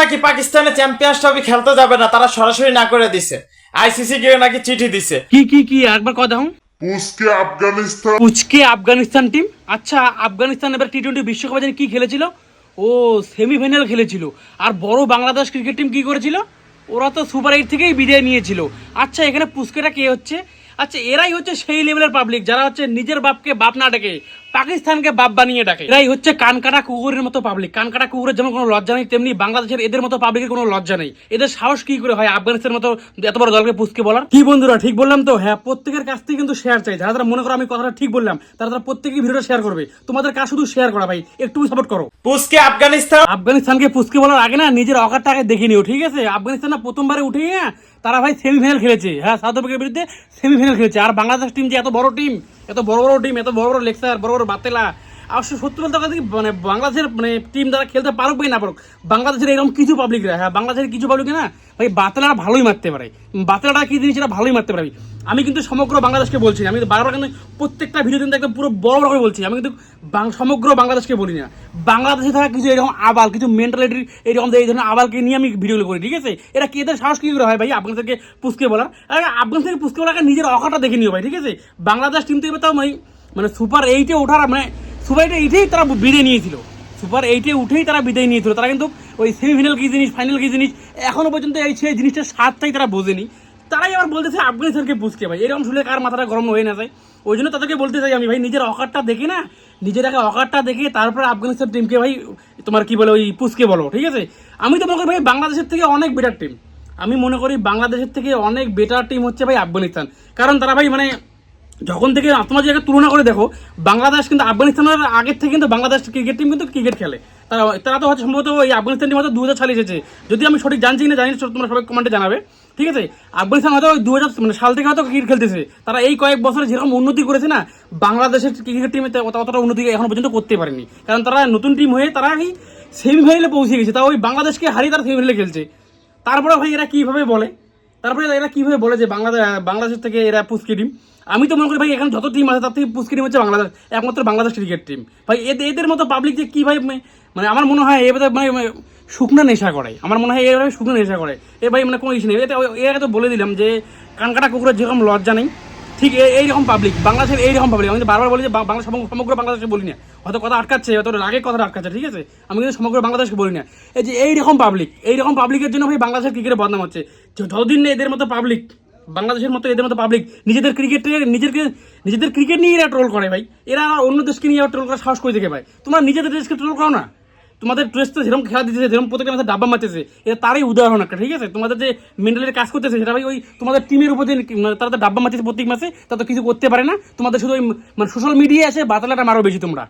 নাকি পাকিস্তানে champions trophy খেলতে যাবে না তারা সরাসরি না করে দিছে। আইসিসি গিয়ে নাকি চিঠি দিছে। কি কি কি? একবার কথা হুম পুসকে আফগানিস্তান। উচকে আফগানিস্তান টিম আচ্ছা আফগানিস্তান এবার টি টোয়েন্টি বিশ্বকাপে জানি কি খেলেছিল? ও সেমিফাইনাল খেলেছিল। আর বড় বাংলাদেশ ক্রিকেট টিম কি করেছিল? ওরা তো সুপার এইট থেকেই বিদায় নিয়েছিল। আচ্ছা এখানে পুস্কেটা কে হচ্ছে? আচ্ছা এরাই হচ্ছে সেই লেভেলের পাবলিক যারা হচ্ছে নিজের বাপকে বাপ না ডাকে পাকিস্তানকে বাপ বানিয়ে ডাকে। এরাই হচ্ছে কানকাটা কুকুরের মতো পাবলিক কানকাটা কুকুরের যেমন কোনো লজ্জা নেই তেমনি বাংলাদেশের এদের মতো পাবলিকের কোনো লজ্জা নেই। এদের সাহস কি করে হয় আফগানিস্তানের মতো এত বড় দলকে পুষকে বলার? কি বন্ধুরা ঠিক বললাম তো? হ্যাঁ প্রত্যেকের কাছ থেকে কিন্তু শেয়ার চাই। যারা যারা মনে করো আমি কথাটা ঠিক বললাম তারা তারা প্রত্যেকেই ভিডিওটা শেয়ার করবে। তোমাদের কাজ শুধু শেয়ার করা ভাই একটু সাপোর্ট করো। পুসকে আফগানিস্তান। আফগানিস্তানকে পুচকে বলার আগে না নিজের অকারটা আগে দেখে নিও ঠিক আছে? আফগানিস্তান না প্রথমবারে উঠে তারা ভাই সেমিফাইনাল খেলেছে। হ্যাঁ সাউথ আফ্রিকার বিরুদ্ধে সেমিফাইনাল খেলেছে। আর বাংলাদেশ টিম যে এত বড় টিম এত বড় বড় টিম এত বড় বড় লেকচার বড় বড় বাতেলা অবশ্য সত্যি বলতে কথা মানে বাংলাদেশের মানে টিম দ্বারা খেলতে পারুক বা না পারুক, বাংলাদেশের এরকম কিছু পাবলিকরা হ্যাঁ বাংলাদেশের কিছু পাবলিক না, ভাই, বাতলারা ভালোই মারতে পারে। বাতলাটা কি জিনিস এটা ভালোই মারতে পারে? আমি কিন্তু সমগ্র বাংলাদেশকে বলছি। আমি বারবার কিন্তু প্রত্যেকটা ভিডিও কিন্তু একদম পুরো বড় বড় করে বলছি, আমি কিন্তু সমগ্র বাংলাদেশকে বলি না। বাংলাদেশে থাকা কিছু এরকম আবাল, কিছু মেন্টালিটির এরকম এই ধরনের আবালকে নিয়ে আমি ভিডিওগুলো করি, ঠিক আছে? এরা কি এদের সাহস কি করে হয় ভাই? আফগানিস্তানকে পুষকে বলার? আর আফগানিস্তানকে পুষকে বলার নিজের অকাটা দেখে নিও ভাই, ঠিক আছে? বাংলাদেশ টিম তো এবার তাও মানে মানে সুপার এইটে ওঠার মানে সুপার এইটে এইটেই তারা বিদায় নিয়েছিল। সুপার এইটে উঠেই তারা বিদায় নিয়েছিল। তারা কিন্তু ওই সেমিফাইনাল কি জিনিস ফাইনাল কি জিনিস, এখনও পর্যন্ত এই সেই জিনিসটার স্বাদটাই তারা বোঝেনি। তারাই আবার বলতেছে আফগানিস্তানকে বুঝকে ভাই। এরকম শুনলে কার মাথাটা গরম হয়ে না যায়। ওই জন্য তাদেরকে বলতে চাই আমি, ভাই, নিজের অকারটা দেখে না নিজের আগে অকারটা দেখে তারপর আফগানিস্তান টিমকে ভাই, তোমার কি বলে ওই পুষকে বলো, ঠিক আছে? আমি তো মনে করি, ভাই, বাংলাদেশের থেকে অনেক বেটার টিম আমি মনে করি, বাংলাদেশের থেকে অনেক বেটার টিম হচ্ছে, ভাই, আফগানিস্তান। কারণ তারা, ভাই মানে যখন থেকে তোমরা যদি তুলনা করে দেখো বাংলাদেশ কিন্তু আফগানিস্তানের আগের থেকে কিন্তু বাংলাদেশ ক্রিকেট টিম কিন্তু ক্রিকেট খেলে। তারা তারা তো হচ্ছে সম্ভবত ওই আফগানিস্তান টিম হয়তো দু হাজার সালে এসেছে। যদি আমি সঠিক জানছি কিনা জানি না, তোমরা সবাই কমেন্টে জানাবে। ঠিক আছে? আফগানিস্তান হয়তো দু হাজার মানে সাল থেকে হয়তো ক্রিকেট খেলতেছে। তারা এই কয়েক বছরে যেরকম উন্নতি করেছে না বাংলাদেশের ক্রিকেট টিমে অতটা উন্নতি এখন পর্যন্ত করতে পারেনি। কারণ তারা নতুন টিম হয়ে তারা এই সেমিফাইনালে পৌঁছে গেছে। তা ওই বাংলাদেশকে হারিয়ে তারা সেমিফাইনালে খেলছে। তারপরে ভাই এরা কীভাবে বলে? তারপরে এরা কীভাবে বলে যে বাংলাদেশ বাংলাদেশ থেকে এরা পুস্কি টিম আমি তো মনে করি ভাই, এখানে যত টিম আছে, তার থেকে পুস্কি টিম হচ্ছে বাংলাদেশ, একমাত্র বাংলাদেশ ক্রিকেট টিম ভাই এদের এদের মতো পাবলিক যে কি ভাই মানে আমার মনে হয় এবার মানে শুকনো নেশা করে। আমার মনে হয় এভাবে শুকনো নেশা করে। এ ভাই মানে কোনো ইস্যু নেই। এটা এর তো বলে দিলাম যে কানকাটা কুকুরের যেরকম লজ্জা নেই, ঠিক এই- এইরকম পাবলিক বাংলাদেশের এইরকম পাবলিক আমি বারবার বলি যে বাংলা, সমগ্র বাংলাদেশে বলি না। হয়তো কথা আটকাচ্ছে, হয়তো রাগে কথা আটকাচ্ছে, ঠিক আছে? আমি কিন্তু সমগ্র বাংলাদেশকে বলি না। এই যে এইরকম পাবলিক এইরকম পাবলিকের জন্য ভাই বাংলাদেশের ক্রিকেটে বদনাম হচ্ছে। যতদিন না এদের মতো পাবলিক বাংলাদেশের মতো এদের মতো পাবলিক নিজেদের ক্রিকেট নিজেদেরকে নিজেদের ক্রিকেট নিয়ে এরা ট্রোল করে ভাই। এরা অন্য দেশকে নিয়ে ট্রোল করার সাহস করে দেখে ভাই তোমরা নিজেদের দেশকে ট্রোল করো না। তোমাদের ড্রেস তো যেরকম খেলা দিতেছে, যেরকম প্রত্যেকের মাথায় ডাব্বা মারতেছে এটা তারই উদাহরণ একটা, ঠিক আছে? তোমাদের যে মেন্টালের কাজ করতেছে, সেটা ভাই ওই তোমাদের টিমের উপর যে মানে তারা তো ডাব্বা মারতেছে প্রত্যেক মাসে তারা তো কিছু করতে পারে না। তোমাদের শুধু ওই মানে সোশ্যাল মিডিয়া আছে বাতালাটা মারো বেশি তোমরা।